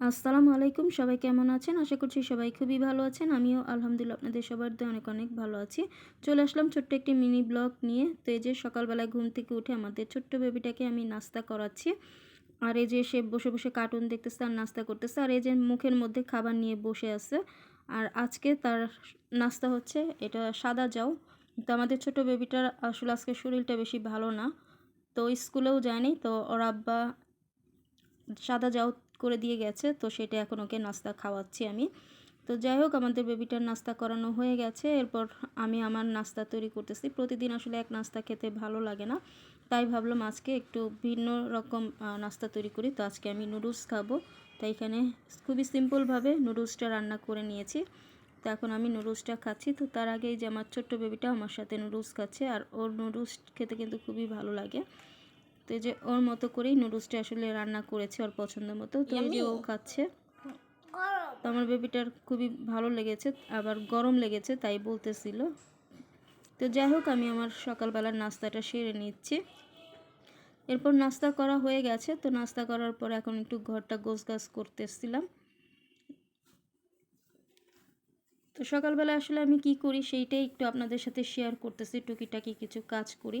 আসসালামু আলাইকুম, সবাই কেমন আছেন? আশা করছি সবাই খুবই ভালো আছেন। আমিও আলহামদুলিল্লাহ আপনাদের সবার দিয়ে অনেক অনেক ভালো আছি। চলে আসলাম ছোট্ট একটি মিনি ব্লগ নিয়ে। তো এই যে সকালবেলায় ঘুম থেকে উঠে আমাদের ছোট্ট বেবিটাকে আমি নাস্তা করাচ্ছি। আর এই যে সে বসে বসে কার্টুন দেখতেছে আর নাস্তা করতেছে। আর এই যে মুখের মধ্যে খাবার নিয়ে বসে আছে। আর আজকে তার নাস্তা হচ্ছে এটা সাদা যাও তো আমাদের ছোট বেবিটার আসলে আজকে শরীরটা বেশি ভালো না। তো স্কুলেও যায়নি। তো ওর আব্বা সাদা যাও করে দিয়ে গেছে, তো সেটা এখন ওকে নাস্তা খাওয়াচ্ছি আমি। তো যাই হোক, আমাদের বেবিটার নাস্তা করানো হয়ে গেছে। এরপর আমি আমার নাস্তা তৈরি করতেছি। প্রতিদিন আসলে এক নাস্তা খেতে ভালো লাগে না। তাই ভাবলাম আজকে একটু ভিন্ন রকম নাস্তা তৈরি করি। তো আজকে আমি নুডলস খাব। তাই এখানে খুবই সিম্পলভাবে নুডলসটা রান্না করে নিয়েছি। তো এখন আমি নুডলসটা খাচ্ছি। তো তার আগেই যে আমার ছোট্ট বেবিটা আমার সাথে নুডলস খাচ্ছে। আর ওর নুডলস খেতে কিন্তু খুবই ভালো লাগে। তো এই যে ওর মতো করেই নুডলসটা আসলে রান্না করেছে ওর পছন্দ মতো। তো এই যে ও খাচ্ছে। তো আমার বেবিটার খুবই ভালো লেগেছে আবার গরম লেগেছে তাই বলতেছিল। তো যাই হোক আমি আমার সকালবেলার নাস্তাটা সেরে নিচ্ছি। এরপর নাস্তা করা হয়ে গেছে তো নাস্তা করার পর এখন একটু ঘরটা গোছ গাছ করতেছিলাম। তো সকালবেলা আসলে আমি কি করি সেইটাই একটু আপনাদের সাথে শেয়ার করতেছি টুকিটাকি কিছু কাজ করি।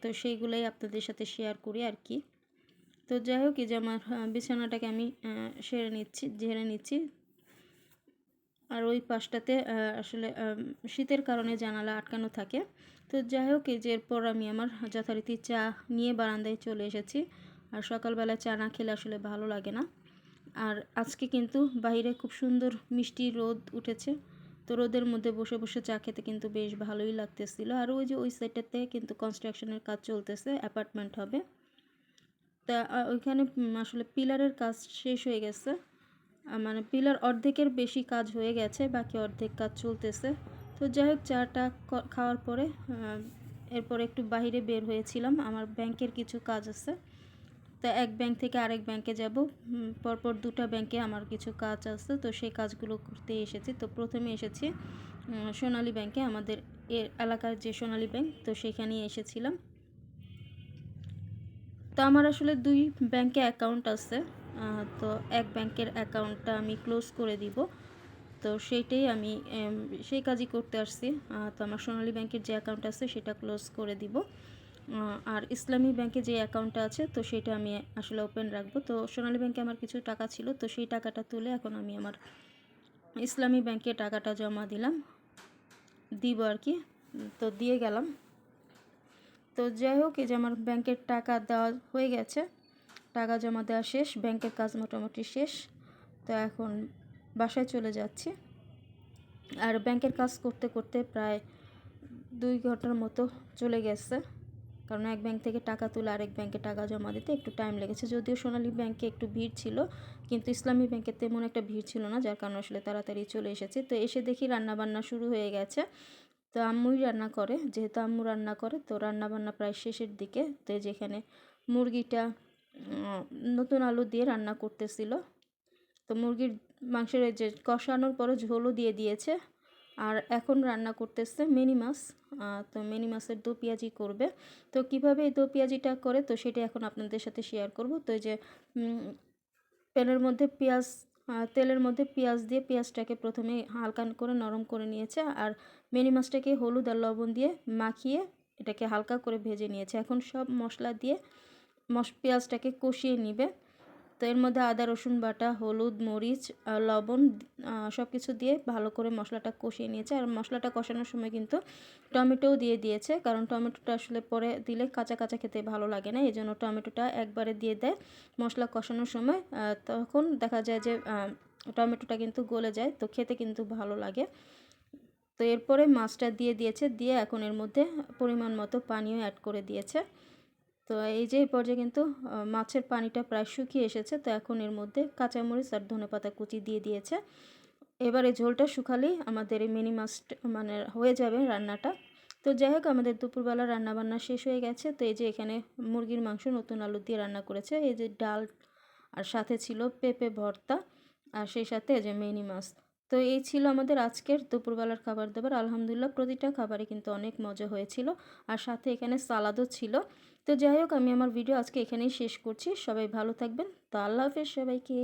তো সেইগুলোই আপনাদের সাথে শেয়ার করি আর কি তো যাই হোক, এই যে আমার বিছানাটাকে আমি সেরে নিচ্ছি, ঝেড়ে নিচ্ছি। আর ওই পাশটাতে আসলে শীতের কারণে জানালা আটকানো থাকে। তো যাই হোক, এই যে এরপর আমি আমার যথারীতি চা নিয়ে বারান্দায় চলে এসেছি। আর সকালবেলা চা না খেলে আসলে ভালো লাগে না। আর আজকে কিন্তু বাইরে খুব সুন্দর মিষ্টি রোদ উঠেছে। তো রোদের মধ্যে বসে বসে চা খেতে কিন্তু বেশ ভালোই লাগতেছিল। আর ওই যে ওই সাইডটাতে কিন্তু কনস্ট্রাকশনের কাজ চলতেছে অ্যাপার্টমেন্ট হবে। তা ওইখানে আসলে পিলারের কাজ শেষ হয়ে গেছে। মানে পিলার অর্ধেকের বেশি কাজ হয়ে গেছে, বাকি অর্ধেক কাজ চলতেছে। তো যাই হোক, চাটা খাওয়ার পরে এরপর একটু বাহিরে বের হয়েছিলাম। আমার ব্যাংকের কিছু কাজ আছে। তা এক ব্যাংক থেকে আরেক ব্যাংকে যাব। পরপর দুটা ব্যাংকে আমার কিছু কাজ আছে, তো সেই কাজগুলো করতে এসেছি। তো প্রথমে এসেছি সোনালী ব্যাংকে আমাদের এলাকার যে সোনালী ব্যাংক তো সেখানেই এসেছিলাম। তো আমার আসলে দুই ব্যাংকে অ্যাকাউন্ট আছে তো এক ব্যাংকের অ্যাকাউন্টটা আমি ক্লোজ করে দিব। তো সেইটাই আমি সেই কাজই করতে আসছি। তো আমার সোনালী ব্যাংকের যে অ্যাকাউন্ট আছে, সেটা ক্লোজ করে দিব। আর ইসলামী ব্যাংকে যে অ্যাকাউন্টটা আছে, তো সেটা আমি আসলে ওপেন রাখব। তো সোনালী ব্যাংকে আমার কিছু টাকা ছিল, তো সেই টাকাটা তুলে এখন আমি আমার ইসলামী ব্যাংকে টাকাটা জমা দিলাম। দিব আর কি, তো দিয়ে গেলাম। তো যাই হোক, এই যে আমার ব্যাংকের টাকা দেওয়া হয়ে গেছে। টাকা জমা দেওয়া শেষ, ব্যাংকের কাজ মোটামুটি শেষ। তো এখন বাসায় চলে যাচ্ছি। আর ব্যাংকের কাজ করতে করতে প্রায় দুই ঘণ্টার মতো চলে গেছে। কারণ এক ব্যাংক থেকে টাকা তুলে আরেক ব্যাংকে টাকা জমা দিতে একটু টাইম লেগেছে। যদিও সোনালী ব্যাংকে একটু ভিড় ছিল, কিন্তু ইসলামী ব্যাংকে তেমন একটা ভিড় ছিল না, যার কারণে আসলে তাড়াতাড়ি চলে এসেছে। তো এসে দেখি রান্না বান্না শুরু হয়ে গেছে। তো আম্মুই রান্না করে, যেহেতু আম্মু রান্না করে, তো রান্না বান্না প্রায় শেষের দিকে। তো যেখানে মুরগিটা নতুন আলু দিয়ে রান্না করতেছিল। তো মুরগির মাংসের যে কষানোর পরে ঝোলও দিয়ে দিয়েছে। আর এখন রান্না করতেছে মিনি মাছ। তো মিনি মাছের দো পেঁয়াজি করবে। তো কীভাবে এই দো পেঁয়াজিটা করে, তো সেটা এখন আপনাদের সাথে শেয়ার করব। তো এই যে প্যানের মধ্যে পেঁয়াজ তেলের মধ্যে পেঁয়াজ দিয়ে পেঁয়াজটাকে প্রথমে হালকা করে নরম করে নিয়েছে আর মিনি মাছটাকে হলুদ আর লবণ দিয়ে মাখিয়ে এটাকে হালকা করে ভেজে নিয়েছে। এখন সব মশলা দিয়ে মশ, পেঁয়াজটাকে কষিয়ে নিবে। তো এর মধ্যে আদা, রসুন বাটা, হলুদ, মরিচ লবণ সব কিছু দিয়ে ভালো করে মশলাটা কষিয়ে নিয়েছে। আর মশলাটা কষানোর সময় কিন্তু টমেটোও দিয়ে দিয়েছে, কারণ টমেটোটা আসলে পরে দিলে কাঁচা কাঁচা খেতে ভালো লাগে না এই জন্য টমেটোটা একবারে দিয়ে দেয় মশলা কষানোর সময়। তখন দেখা যায় যে টমেটোটা কিন্তু গলে যায়, তো খেতে কিন্তু ভালো লাগে। তো এরপরে মাছটা দিয়ে দিয়েছে, দিয়ে এখন এর মধ্যে পরিমাণ মতো পানিও অ্যাড করে দিয়েছে। তো এই যে এই পর্যায়ে কিন্তু মাছের পানিটা প্রায় শুকিয়ে এসেছে। তো এখন এর মধ্যে কাঁচামরিচ আর ধনে পাতা কুচি দিয়ে দিয়েছে। এবারে ঝোলটা শুকালেই আমাদের এই মিনি মাছ মানে হয়ে যাবে রান্নাটা। তো যাই হোক, আমাদের দুপুরবেলা রান্নাবান্না শেষ হয়ে গেছে। তো এই যে এখানে মুরগির মাংস নতুন আলু দিয়ে রান্না করেছে। এই যে ডাল আর সাথে ছিল পেঁপে ভর্তা। আর সেই সাথে এই যে মিনি মাছ। তো এই ছিল আমাদের আজকের দুপুরবেলার খাবার দাবার। আলহামদুলিল্লাহ প্রতিটা খাবারে কিন্তু অনেক মজা হয়েছিল আর সাথে এখানে সালাদও ছিল। তো যাই হোক, আমি আমার ভিডিও আজকে এখানেই শেষ করছি। সবাই ভালো থাকবেন। তো আল্লাহ হাফেজ সবাইকে।